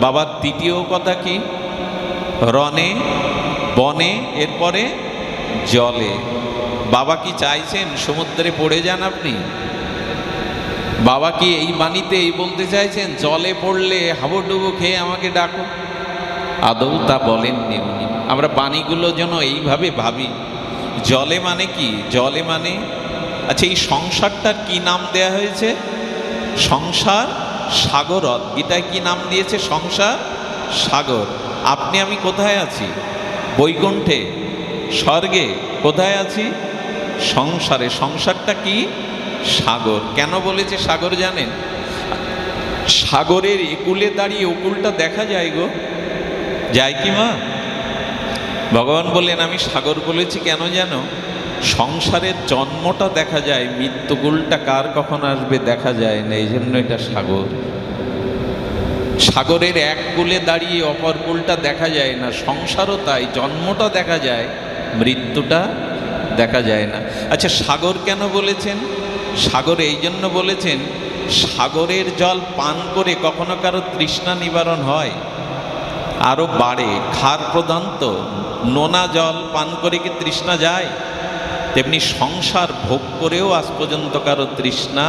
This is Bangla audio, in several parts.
বাবার তৃতীয় কথা কি? রনে বনে, এরপরে জলে। বাবা কি চাইছেন? সমুদ্রে পড়ে যান আপনি? বাবা কি এই বাণীতে এই বলতে চাইছেন? জলে পড়লে হাবুডুবু খেয়ে আমাকে ডাকো। আদৌ তা বলেননি উনি। আমরা বাণীগুলো যেন এইভাবে ভাবি। জলে মানে কি? জলে মানে? আচ্ছা এই সংসারটার কি নাম দেয়া হয়েছে? সংসার সাগরত গীতায় কি নাম দিয়েছে? সংসার, সাগর। আপনি, আমি কোথায় আছি? বৈকুণ্ঠে। স্বর্গে। কোথায় আছি? সংসারে। সংসারটা কি? সাগর। কেন বলেছে সাগর জানেন? সাগরের একুলে দাঁড়িয়ে উকুলটা দেখা যায় গো। যায় কি মা? ভগবান বললেন, আমি সাগর বলেছি কেন জানো? সংসারের জন্মটা দেখা যায় মৃত্যুকুলটা কার কখন আসবে দেখা যায় না এই জন্য এটা সাগর। সাগরের এক কুলে দাঁড়িয়ে অপর কুলটা দেখা যায় না, সংসারও তাই, জন্মটা দেখা যায়, মৃত্যুটা দেখা যায় না। আচ্ছা সাগর কেন বলেছেন? সাগর এই জন্য বলেছেন, সাগরের জল পান করে কখনো কারও তৃষ্ণা নিবারণ হয়? আরও বাড়ে খার প্রধান তো নোনা জল পান করে কি তৃষ্ণা যায়? তেমনি সংসার ভোগ করেও আজ পর্যন্ত কারও তৃষ্ণা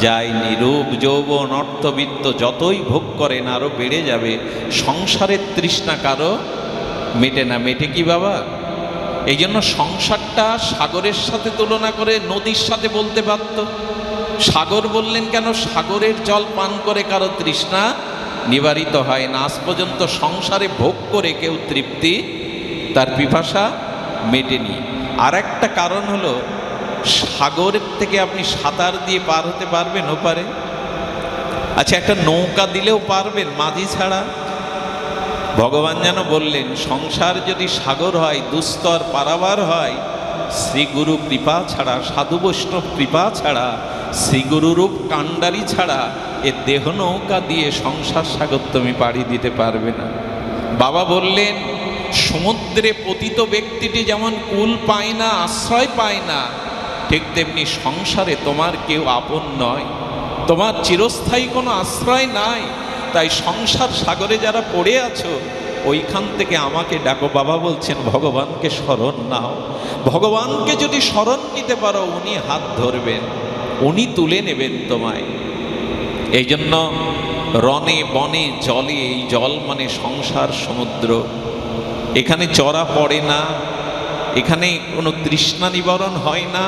যায়নি রূপ যৌবন, অর্থবিত্ত যতই ভোগ করেন আরও বেড়ে যাবে। সংসারের তৃষ্ণা কারও মেটে না। মেটে কি বাবা? এই জন্য সংসারটা সাগরের সাথে তুলনা করে নদীর সাথে বলতে পারত সাগর বললেন কেন? সাগরের জল পান করে কারও তৃষ্ণা নিবারিত হয় না। আজ পর্যন্ত সংসারে ভোগ করে কেউ তৃপ্তি তার পিপাসা মেটেনি। আর একটা কারণ হলো, সাগরের থেকে আপনি সাঁতার দিয়ে পার হতে পারবেন ওপারে। আচ্ছা একটা নৌকা দিলেও পারবেন, মাঝি ছাড়া। ভগবান যেন বললেন, সংসার যদি সাগর হয়, দুস্তর পারাবার হয়, শ্রীগুরু কৃপা ছাড়া, সাধু বৈষ্ণব কৃপা ছাড়া শ্রীগুরুরূপ কাণ্ডারি ছাড়া, এ দেহ নৌকা দিয়ে সংসার সাগর তুমি পাড়ি দিতে পারবে না। বাবা বললেন সমুদ্রে পতিত ব্যক্তিটি যেমন কুল পায় না, আশ্রয় পায় না, ঠিক তেমনি সংসারে তোমার কেউ আপন নয়। তোমার চিরস্থায়ী কোনো আশ্রয় নাই। তাই সংসার সাগরে যারা পড়ে আছো, ওইখান থেকে আমাকে ডাকো। বাবা বলছেন, ভগবানকে স্মরণ নাও। ভগবানকে যদি স্মরণ নিতে পারো, উনি হাত ধরবেন, উনি তুলে নেবেন তোমায়। এই জন্য রনে বনে জলে, এই জল মানে সংসার, সমুদ্র। এখানে চড়া পড়ে না, এখানে কোনো তৃষ্ণা নিবারণ হয় না,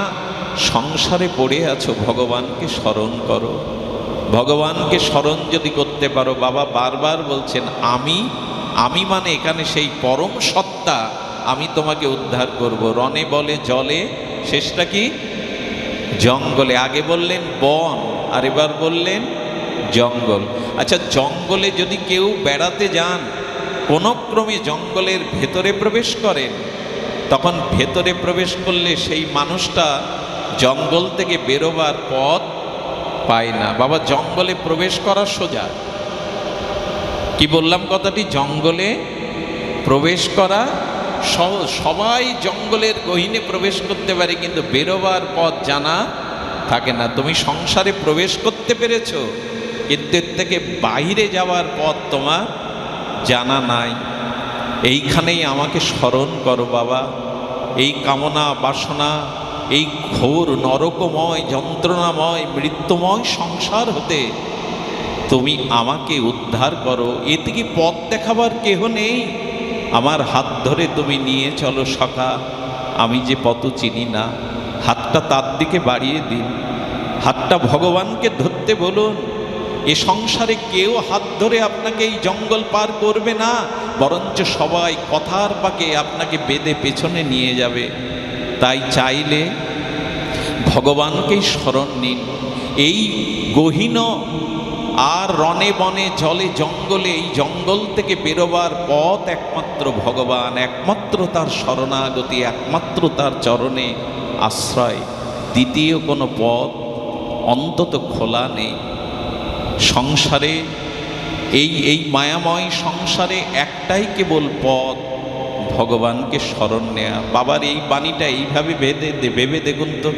সংসারে পড়ে আছো, ভগবানকে স্মরণ করো। ভগবানকে স্মরণ যদি করতে পারো, বাবা বারবার বলছেন, আমি আমি মানে এখানে সেই পরম সত্তা, আমি তোমাকে উদ্ধার করব। রনে বলে, জলে, শেষটা কি? জঙ্গলে। আগে বললেন, বন। আর এবার বললেন, জঙ্গল। আচ্ছা জঙ্গলে যদি কেউ বেড়াতে যান কোনো ক্রমে জঙ্গলের ভেতরে প্রবেশ করেন তখন ভেতরে প্রবেশ করলে সেই মানুষটা জঙ্গল থেকে বেরোবার পথ পায় না। বাবা, জঙ্গলে প্রবেশ করা সোজা। কি বললাম কথাটি? জঙ্গলে প্রবেশ করা সবাই জঙ্গলের গহিনে প্রবেশ করতে পারে, কিন্তু বেরোবার পথ জানা থাকে না। তুমি সংসারে প্রবেশ করতে পেরেছ, কিন্তু থেকে বাইরে যাওয়ার পথ তোমার জানা নাই। এইখানেই আমাকে স্মরণ করো বাবা। এই কামনা বাসনা, এই ঘোর নরকময়, যন্ত্রণাময়, মৃত্যুময় সংসার হতে তুমি আমাকে উদ্ধার করো। এ থেকে পথ দেখাবার কেহ নেই? আমার হাত ধরে তুমি নিয়ে চলো সখা। আমি যে পথ চিনি না। হাতটা তার দিকে বাড়িয়ে দিন। হাতটা ভগবানকে ধরতে বলুন। এ সংসারে কেউ হাত ধরে আপনাকে এই জঙ্গল পার করবে না, বরঞ্চ সবাই কথার পাকে আপনাকে বেঁধে পেছনে নিয়ে যাবে। তাই চাইলে ভগবানকেই স্মরণ নিন। এই গহীন আর রনে বনে জলে জঙ্গলে এই জঙ্গল থেকে বেরোবার পথ একমাত্র ভগবান, একমাত্র তার শরণাগতি, একমাত্র তার চরণে আশ্রয়। দ্বিতীয় কোনো পথ অন্তত খোলা নেই। সংসারে, এই এই মায়াময় সংসারে একটাই কেবল পথ, ভগবানকে স্মরণ নেয়া। বাবার এই বাণীটা এইভাবে ভেদে ভেবে দেখুন তো।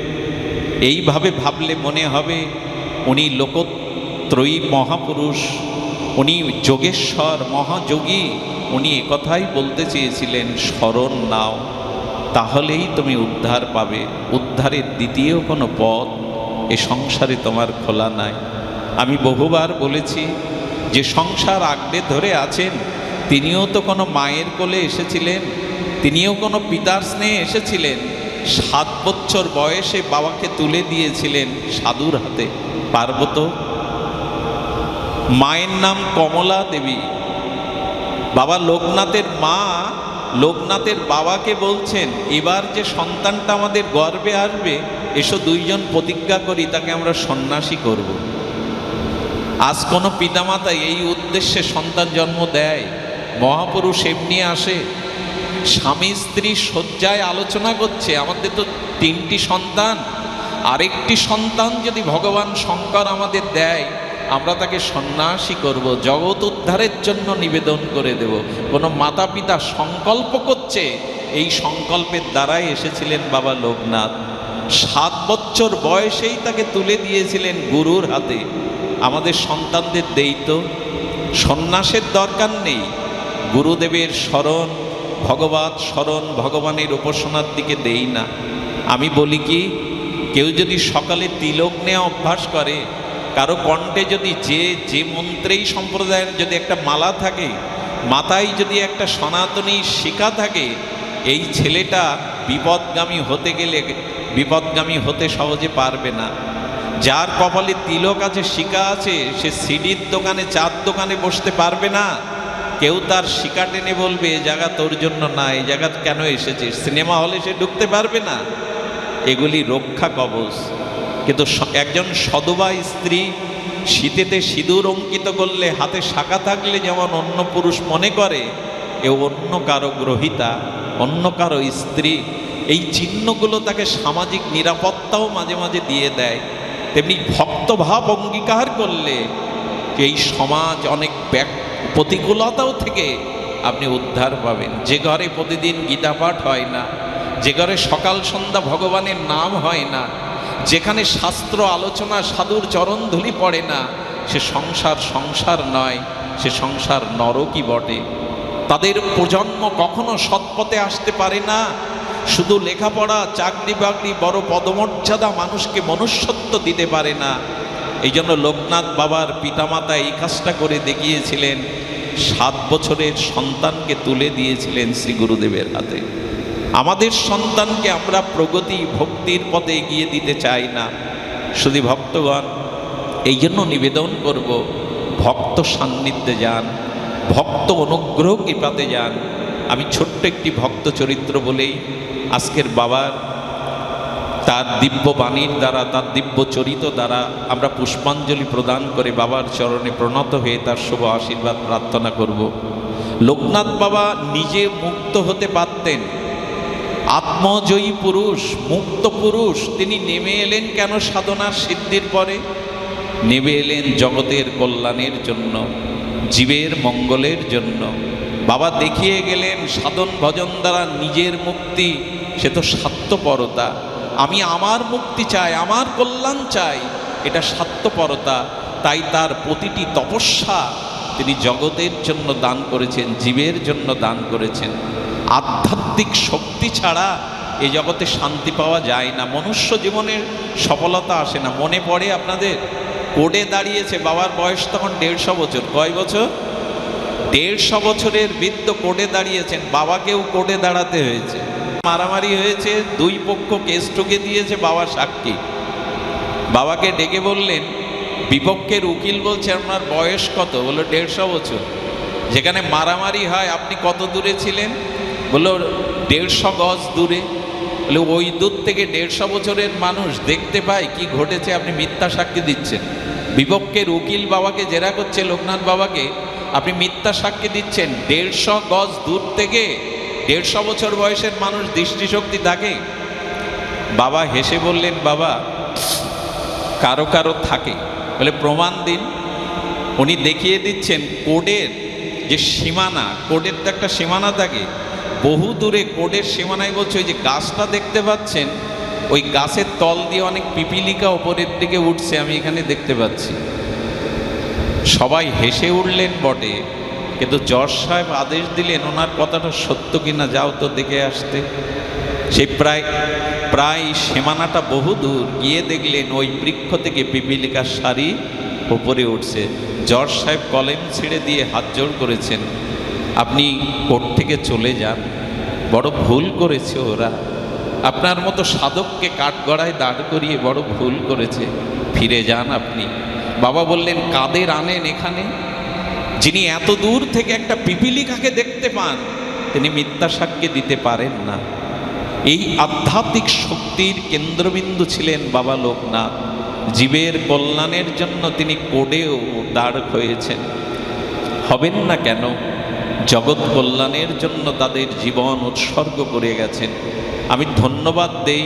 এইভাবে ভাবলে মনে হবে, উনি লোকত্রয়ী মহাপুরুষ, উনি যোগেশ্বর মহাযোগী, উনি একথাই বলতে চেয়েছিলেন, স্মরণ নাও, তাহলেই তুমি উদ্ধার পাবে। উদ্ধারের দ্বিতীয় কোনো পথ এ সংসারে তোমার খোলা নাই। আমি বহুবার বলেছি, যে সংসার আগড়ে ধরে আছেন, তিনিও তো কোনো মায়ের কোলে এসেছিলেন, তিনিও কোনো পিতার স্নেহে এসেছিলেন, সাত বছর বয়সে বাবাকে তুলে দিয়েছিলেন সাধুর হাতে পার্বত, মায়ের নাম কমলা দেবী বাবা লোকনাথের মা লোকনাথের বাবাকে বলছেন, এবার যে সন্তানটা আমাদের গর্বে আসবে, এসো দুইজন প্রতিজ্ঞা করি, তাকে আমরা সন্ন্যাসী করব। আজ কোনো পিতামাতা এই উদ্দেশ্যে সন্তান জন্ম দেয়? মহাপুরুষ এমনি আসে, স্বামী স্ত্রী শয্যায় আলোচনা করছে, আমাদের তো তিনটি সন্তান। আরেকটি সন্তান যদি ভগবান শঙ্কর আমাদের দেয়, আমরা তাকে সন্ন্যাসী করব, জগৎ উদ্ধারের জন্য নিবেদন করে দেব। কোনো মাতা পিতা সংকল্প করছে, এই সংকল্পের দ্বারাই এসেছিলেন বাবা লোকনাথ। সাত বছর বয়সেই তাকে তুলে দিয়েছিলেন গুরুর হাতে। আমাদের সন্তানদের দেই তো। সন্ন্যাসের দরকার নেই। গুরুদেবের স্মরণ ভগবত স্মরণ ভগবানের উপাসনার দিকে দেই না। আমি বলি কি, কেউ যদি সকালে তিলক নেওয়া অভ্যাস করে, কারও কণ্ঠে যদি যে যে মন্ত্রেই সম্প্রদায়ের যদি একটা মালা থাকে, মাথায় যদি একটা সনাতনী শিকা থাকে, এই ছেলেটা বিপদগামী হতে গেলে, বিপদগামী হতে সহজে পারবে না। যার কপালে তিলক আছে, শিকা আছে, সে সিডির দোকানে, চার দোকানে বসতে পারবে না। কেউ তার শিকা টেনে বলবে, এ জায়গা তোর জন্য না এই জায়গা কেন এসেছে সিনেমা হলে সে ঢুকতে পারবে না। এগুলি রক্ষা কবচ। কিন্তু একজন সদবা স্ত্রী শীতেতে সিঁদুর অঙ্কিত করলে, হাতে শাখা থাকলে যেমন অন্য পুরুষ মনে করে, এ অন্য কারও গ্রহিতা, অন্য কারও স্ত্রী। এই চিহ্নগুলো তাকে সামাজিক নিরাপত্তাও মাঝে মাঝে দিয়ে দেয়। তেমনি ভক্তভাব অঙ্গীকার করলে এই সমাজ অনেক প্রতিকূলতাও থেকে আপনি উদ্ধার পাবেন। যে ঘরে প্রতিদিন গীতা পাঠ হয় না, যে ঘরে সকাল সন্ধ্যা ভগবানের নাম হয় না, যেখানে শাস্ত্র, আলোচনা, সাধুর চরণ ধুলি পড়ে না, সে সংসার সংসার নয়, সে সংসার নরকই বটে। তাদের প্রজন্ম কখনো সৎপথে আসতে পারে না শুধু লেখাপড়া চাকরি বাকরি বড় পদমর্যাদা মানুষকে মনুষ্যত্ব দিতে পারে না। এই জন্য লোকনাথ বাবার পিতামাতা এই কাজটা করে দেখিয়েছিলেন। সাত বছরের সন্তানকে তুলে দিয়েছিলেন শ্রী গুরুদেবের হাতে। আমাদের সন্তানকে আমরা প্রগতি, ভক্তির পথে এগিয়ে দিতে চাই না। শুধু ভক্তগণ এই জন্য নিবেদন করব, ভক্ত সান্নিধ্যে যান, ভক্ত অনুগ্রহ কৃপাতে যান। আমি ছোট্ট একটি ভক্ত চরিত্র বলেই আজকের বাবার তার দিব্য বাণীর দ্বারা, তার দিব্য চরিত দ্বারা আমরা পুষ্পাঞ্জলি প্রদান করে বাবার চরণে প্রণত হয়ে তার শুভ আশীর্বাদ প্রার্থনা করব। লোকনাথ বাবা নিজে মুক্ত হতে পারতেন। আত্মজয়ী পুরুষ, মুক্ত পুরুষ, তিনি নেমে এলেন কেন সাধনার সিদ্ধির পরে? নেমে এলেন জগতের কল্যাণের জন্য, জীবের মঙ্গলের জন্য। বাবা দেখিয়ে গেলেন সাধন ভজন দ্বারা নিজের মুক্তি সে তো স্বার্থপরতা। আমি আমার মুক্তি চাই, আমার কল্যাণ চাই, এটা স্বার্থপরতা। তাই তার প্রতিটি তপস্যা তিনি জগতের জন্য দান করেছেন, জীবের জন্য দান করেছেন। আধ্যাত্মিক শক্তি ছাড়া এই জগতে শান্তি পাওয়া যায় না। মনুষ্য জীবনের সফলতা আসে না। মনে পড়ে আপনাদের? কোডে দাঁড়িয়েছে, বাবার বয়স তখন দেড়শো বছর। কয় বছর? দেড়শো বছরের বৃদ্ধ কোডে দাঁড়িয়েছেন। বাবাকেও কোডে দাঁড়াতে হয়েছে। মারামারি হয়েছে, দুই পক্ষ কেস ঠুকে দিয়েছে, বাবা সাক্ষী। বাবাকে ডেকে বললেন, বিপক্ষের উকিল বলছে, আপনার বয়স কত? বলল, দেড়শো বছর। যেখানে মারামারি হয়, আপনি কত দূরে ছিলেন? বলল, দেড়শো গজ দূরে। বলে ওই দূর থেকে দেড়শো বছরের মানুষ দেখতে পায় কি ঘটেছে, আপনি মিথ্যা সাক্ষী দিচ্ছেন। বিপক্ষের উকিল বাবাকে জেরা করছে, লোকনাথ বাবাকে, আপনি মিথ্যা সাক্ষী দিচ্ছেন, দেড়শো গজ দূর থেকে দেড়শো বছর বয়সের মানুষ দৃষ্টিশক্তি থাকে বাবা হেসে বললেন, বাবা, কারও কারও থাকে। বলে, প্রমাণ দিন। উনি দেখিয়ে দিচ্ছেন, কোডের যে সীমানা, কোডের তো একটা সীমানা থাকে বহু দূরে কোডের সীমানায় বলছে, ওই যে গাছটা দেখতে পাচ্ছেন, ওই গাছের তল দিয়ে অনেক পিপিলিকা ওপরের দিকে উঠছে, আমি এখানে দেখতে পাচ্ছি। সবাই হেসে উঠলেন বটে। কিন্তু জজ সাহেব আদেশ দিলেন, ওনার কথাটা সত্য কিনা যাও তো দেখে আসতে। সেই প্রায় প্রায় সীমানাটা বহু দূর। গিয়ে দেখলেন ওই বৃক্ষ থেকে পিপিলিকার শাড়ি উপরে উঠছে। জজ সাহেব কলেম ছেড়ে দিয়ে হাত জোড় করেছেন, আপনি কোর্ট থেকে চলে যান, বড় ভুল করেছে ওরা। আপনার মতো সাধককে কাঠগড়ায় দাঁড় করিয়ে বড় ভুল করেছে। ফিরে যান আপনি। বাবা বললেন, কাদের আনেন এখানে? যিনি এত দূর থেকে একটা পিপিলিকাকে দেখতে পান, তিনি মিথ্যা সাক্ষ্য দিতে পারেন না। এই আধ্যাত্মিক শক্তির কেন্দ্রবিন্দু ছিলেন বাবা লোকনাথ। জীবের কল্যাণের জন্য তিনি কোডেও দাঁড় হয়েছেন হবেন না কেন? জগৎ কল্যাণের জন্য তাদের জীবন উৎসর্গ করে গেছেন। আমি ধন্যবাদ দেই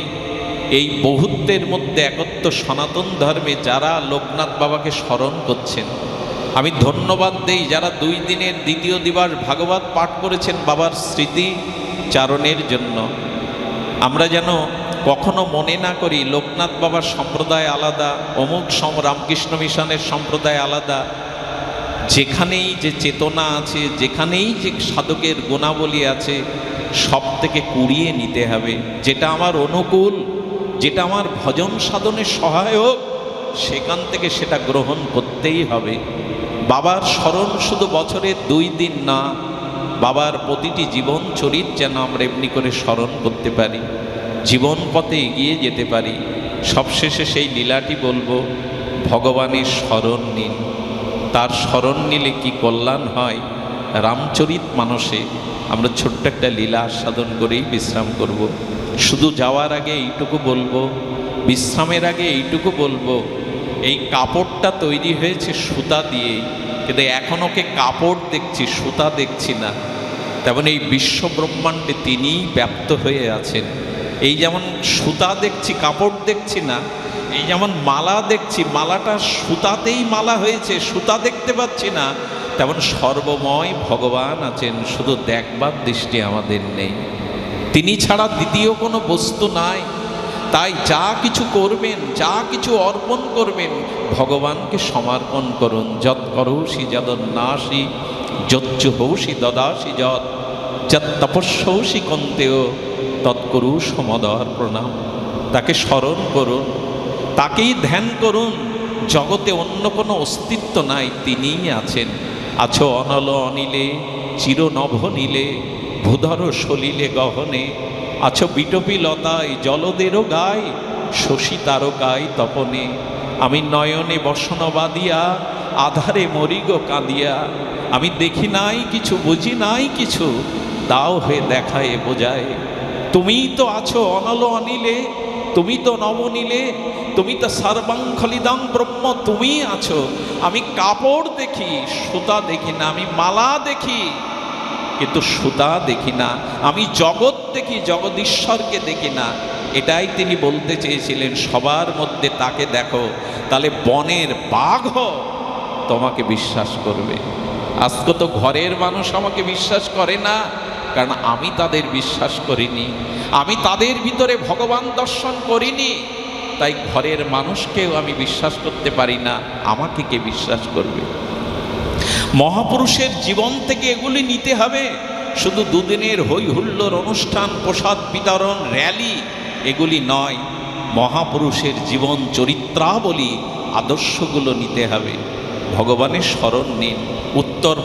এই বহুত্বের মধ্যে একত্র সনাতন ধর্মে যারা লোকনাথ বাবাকে স্মরণ করছেন। আমি ধন্যবাদ দেই যারা দুই দিনের দ্বিতীয় দিবস ভাগবত পাঠ করেছেন বাবার স্মৃতি চারণের জন্য। আমরা যেন কখনো মনে না করি লোকনাথ বাবার সম্প্রদায় আলাদা, অমুক সম রামকৃষ্ণ মিশনের সম্প্রদায় আলাদা। যেখানেই যে চেতনা আছে, যেখানেই যে সাধকের গুণাবলী আছে সব থেকে কুড়িয়ে নিতে হবে। যেটা আমার অনুকূল, যেটা আমার ভজন সাধনে সহায়ক, সেখান থেকে সেটা গ্রহণ করতেই হবে। বাবার স্মরণ শুধু বছরে দুই দিন না, বাবার প্রতিটি জীবন চরিত যেন আমরা এমনি করে স্মরণ করতে পারি, জীবন পথে এগিয়ে যেতে পারি। সবশেষে সেই লীলাটি বলব, ভগবানের স্মরণ নিন। তার স্মরণ নিলে কি কল্যাণ হয়? রামচরিত মানসে আমরা ছোট্ট একটা লীলা আস্বাদন করেই বিশ্রাম করব। শুধু যাওয়ার আগে এইটুকু বলব, বিশ্রামের আগে এইটুকু বলব এই কাপড়টা তৈরি হয়েছে সুতা দিয়েই। কিন্তু এখন ওকে কাপড় দেখছি, সুতা দেখছি না। তেমন এই বিশ্ব ব্রহ্মাণ্ডে তিনিই ব্যপ্ত হয়ে আছেন। এই যেমন সুতা দেখছি, কাপড় দেখছি না, এই যেমন মালা দেখছি, মালাটা সুতাতেই মালা হয়েছে, সুতা দেখতে পাচ্ছি না, তেমন সর্বময় ভগবান আছেন, শুধু দেখবার দৃষ্টি আমাদের নেই। তিনি ছাড়া দ্বিতীয় কোনো বস্তু নাই। তাই যা কিছু করবেন, যা কিছু অর্পণ করবেন, ভগবানকে সমর্পণ করুন। যৎ করৌষি যদন্নাসি যজ্জু হৌষি দদাসি যৎ যৎ তপস্যৌষি কন্তেয় তৎকরু সমদর প্রণাম। তাকে স্মরণ করুন, তাকেই ধ্যান করুন। জগতে অন্য কোনো অস্তিত্ব নাই, তিনিই আছেন। আছো অনল অনিলে, চিরনভ নীলে, ভূধর সলিলে গহনে আছো বিটপি লতায় জলদেরও গায় শশী তারকায় তপনে। আমি নয়নে বসন বাদিয়া আধারে মরিগ কাঁদিয়া। আমি দেখি নাই কিছু, বুঝি নাই কিছু, তাও হয়ে দেখায় বোঝায়। তুমিই তো আছো অনল অনিলে, তুমি তো নবনীলে, তুমি তো সর্বাঙ্খলিদাং ব্রহ্ম তুমিই আছো। আমি কাপড় দেখি, সুতা দেখি না, আমি মালা দেখি। কিন্তু সুতা দেখি না, আমি জগৎ দেখি জগদীশ্বরকে দেখি না। এটাই তিনি বলতে চেয়েছিলেন, সবার মধ্যে তাকে দেখো, তাহলে বনের বাঘ তোমাকে বিশ্বাস করবে। আজকে তো ঘরের মানুষ আমাকে বিশ্বাস করে না, কারণ আমি তাদের বিশ্বাস করিনি, আমি তাদের ভিতরে ভগবান দর্শন করিনি, তাই ঘরের মানুষকেও আমি বিশ্বাস করতে পারি না, আমাকে কে বিশ্বাস করবে? মহাপুরুষের জীবন থেকে এগুলি নিতে হবে। শুধু দুদিনের হৈহুল্লোর অনুষ্ঠান, প্রসাদ বিতরণ, র্যালি, এগুলি নয়। মহাপুরুষের জীবন চরিত্রাবলী, আদর্শগুলো নিতে হবে। ভগবানের স্মরণ নিন, উত্তর